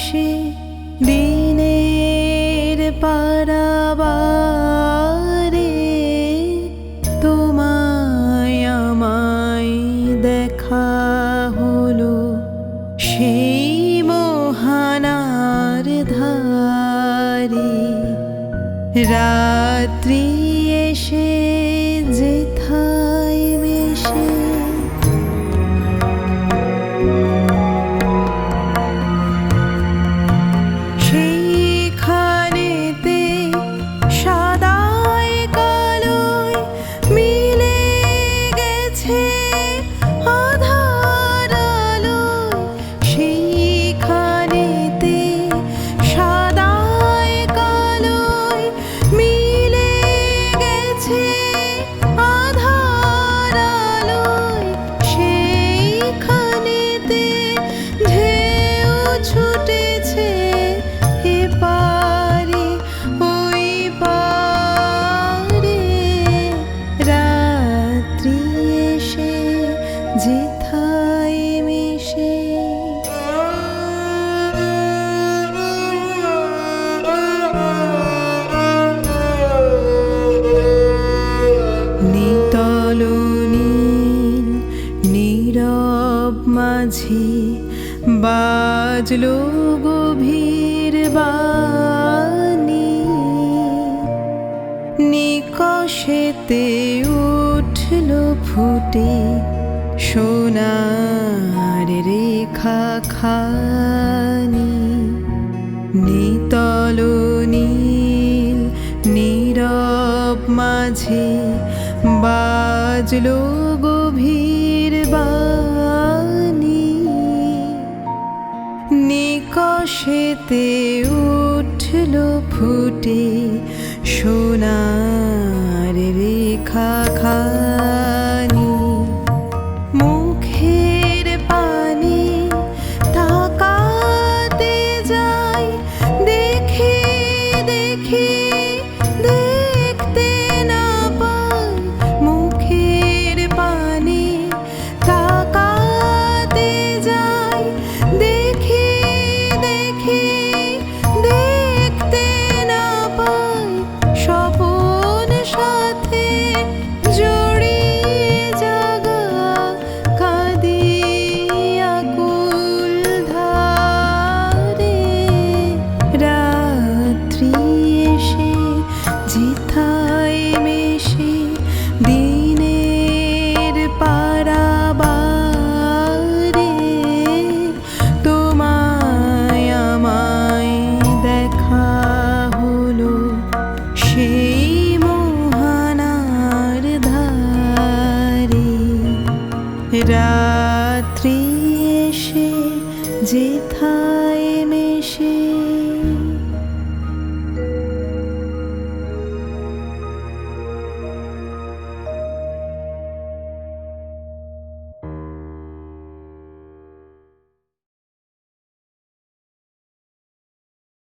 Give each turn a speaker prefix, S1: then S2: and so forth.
S1: শেষে দিনের পারাবারে। তোমায় আমায় দেখা হলো সেই মোহানার ধারে রাত্রি নীরব মাঝি বাজলো গভীর বাণী। নিকশেতে উঠল ফুটে সোনার রেখা খানি, নিতল নীল, নীরব মাঝে বাজলো গভীর বানি নিকশেতে উঠল ফুটে সোনার রেখা খা রাত্রি এসে যেথা